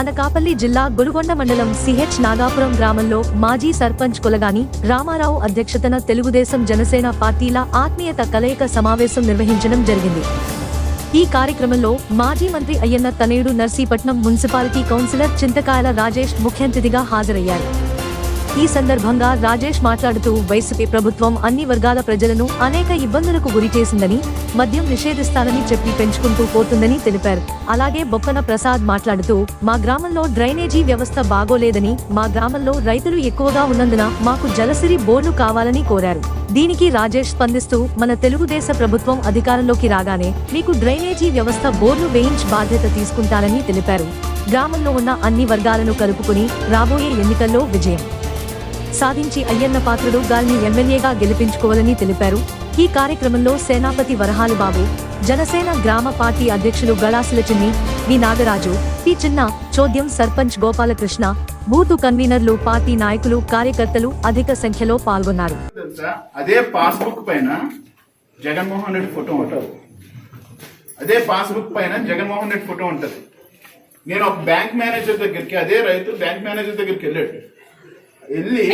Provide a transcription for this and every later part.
అనకాపల్లి జిల్లా గురుగొండ మండలం సిహెచ్ నాగాపురం గ్రామంలో మాజీ సర్పంచ్ కొలగాని రామారావు అధ్యక్షతన తెలుగుదేశం జనసేన పార్టీల ఆత్మీయత కలయిక సమావేశం నిర్వహించడం జరిగింది. ఈ కార్యక్రమంలో మాజీ మంత్రి అయ్యన్న తనయుడు నర్సీపట్నం మున్సిపాలిటీ కౌన్సిలర్ చింతకాయల రాజేష్ ముఖ్య అతిథిగా హాజరయ్యారు. ఈ సందర్భంగా రాజేష్ మాట్లాడుతూ వైసీపీ ప్రభుత్వం అన్ని వర్గాల ప్రజలను అనేక ఇబ్బందులకు గురి చేసిందని మద్యం నిషేధిస్తానని చెప్పి పెంచుకుంటూ పోతుందని తెలిపారు. అలాగే బొప్పన ప్రసాద్ మాట్లాడుతూ మా గ్రామంలో డ్రైనేజీ వ్యవస్థ బాగోలేదని మా గ్రామంలో రైతులు ఎక్కువగా ఉన్నందున మాకు జలసిరి బోర్డు కావాలని కోరారు. దీనికి రాజేష్ స్పందిస్తూ మన తెలుగుదేశ ప్రభుత్వం అధికారంలోకి రాగానే మీకు డ్రైనేజీ వ్యవస్థ బోర్డు వేయించి బాధ్యత తీసుకుంటానని తెలిపారు. గ్రామంలో ఉన్న అన్ని వర్గాలను కలుపుకుని రాబోయే ఎన్నికల్లో విజయం. సాధించి అయ్యన్న పాత్రుడు గాల్ని ఎమ్మెల్యేగా గెలిపించుకోవాలని తెలిపారు. ఈ కార్యక్రమంలో సేనాపతి వరహాలు బాబు జనసేన గ్రామ పార్టీ అధ్యక్షులు గళాసుల చిన్ని వి నాగరాజు పి చిన్న చోద్యం సర్పంచ్ గోపాలకృష్ణ బూతు కన్వీనర్లు పార్టీ నాయకులు కార్యకర్తలు అధిక సంఖ్యలో పాల్గొన్నారు. తెలుసా? అదే పాస్బుక్ పైన జగన్మోహన్ రెడ్డి ఫోటో ఉంటుంది. అదే పాస్బుక్ పైన జగన్మోహన్ రెడ్డి ఫోటో ఉంటుంది. నేను ఒక బ్యాంక్ మేనేజర్ దగ్గరికి అదే రైతు బ్యాంక్ మేనేజర్ దగ్గరికి వెళ్ళాడు. వెళ్ళి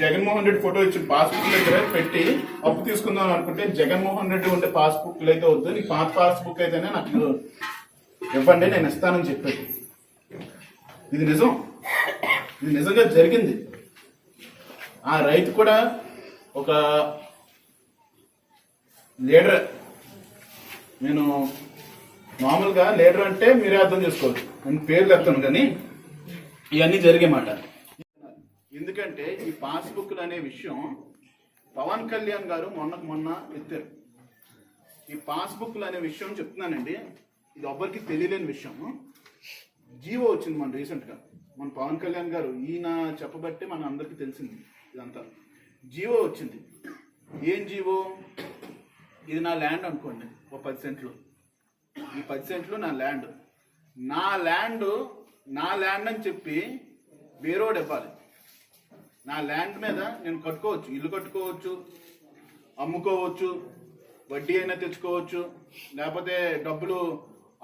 జగన్మోహన్ రెడ్డి ఫోటో ఇచ్చిన పాస్బుక్ దగ్గర పెట్టి అప్పు తీసుకుందాం అనుకుంటే జగన్మోహన్ రెడ్డి ఉండే పాస్బుక్ అయితే వద్దు నీ పాత పాస్బుక్ అయితేనే నాకు ఇవ్వండి నేను ఇస్తానని చెప్పాడు. ఇది నిజం. ఇది నిజంగా జరిగింది. ఆ రైతు కూడా ఒక లీడర్. నేను మామూలుగా లీడర్ అంటే మీరే అర్థం చేసుకోవచ్చు నేను పేర్లు చెప్తాను కానీ ఇవన్నీ జరిగే మాట. ఎందుకంటే ఈ పాస్బుక్లు అనే విషయం పవన్ కళ్యాణ్ గారు మొన్నకు మొన్న ఎత్తారు. ఈ పాస్బుక్లు అనే విషయం చెప్తున్నానండి. ఇది ఎవ్వరికి తెలియలేని విషయం. జీవో వచ్చింది మన రీసెంట్గా. మన పవన్ కళ్యాణ్ గారు ఈయన చెప్పబట్టే మన అందరికీ తెలిసింది ఇదంతా. జీవో వచ్చింది. ఏం జీవో? ఇది నా ల్యాండ్ అనుకోండి ఒక పది సెంట్లు. ఈ పది సెంట్లు నా ల్యాండ్. నా ల్యాండ్ నా ల్యాండ్ అని చెప్పి వేరోడు ఇవ్వాలి. నా ల్యాండ్ మీద నేను కట్టుకోవచ్చు ఇల్లు కట్టుకోవచ్చు అమ్ముకోవచ్చు వడ్డీ అయినా తెచ్చుకోవచ్చు లేకపోతే డబ్బులు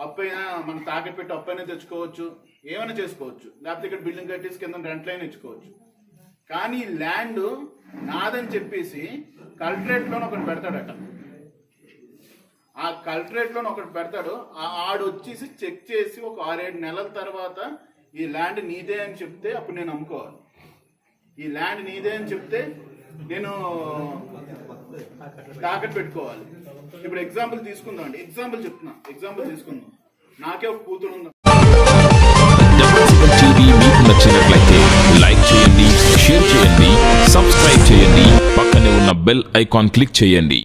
అప్పు అయినా మనం తాకట్టు పెట్టి అప్పు అయినా తెచ్చుకోవచ్చు ఏమైనా చేసుకోవచ్చు. లేకపోతే ఇక్కడ బిల్డింగ్ కట్టేసి కింద రెంట్లైనా ఇచ్చుకోవచ్చు. కానీ ల్యాండ్ నాదని చెప్పేసి కలెక్టరేట్లో ఒకటి పెడతాడట. ఆ కలెక్టరేట్లో ఒకటి పెడతాడు. ఆ ఆడు వచ్చేసి చెక్ చేసి ఒక ఆరేడు నెలల తర్వాత ఈ ల్యాండ్ నీదే అని చెప్తే అప్పుడు నేను అమ్ముకోవాలి. ఈ ల్యాండ్ నీదే అని చెప్తే నేను తాకట్టు పెట్టుకోవాలి. ఇప్పుడు ఎగ్జాంపుల్ తీసుకుందాం అండి. ఎగ్జాంపుల్ చెప్తున్నా. ఎగ్జాంపుల్ తీసుకుందాం. నాకే ఒక కూతురు ఉంది. మీకు నచ్చినట్లయితే లైక్ చేయండి షేర్ చేయండి సబ్స్క్రైబ్ చేయండి. పక్కనే ఉన్న బెల్ ఐకాన్ క్లిక్ చేయండి.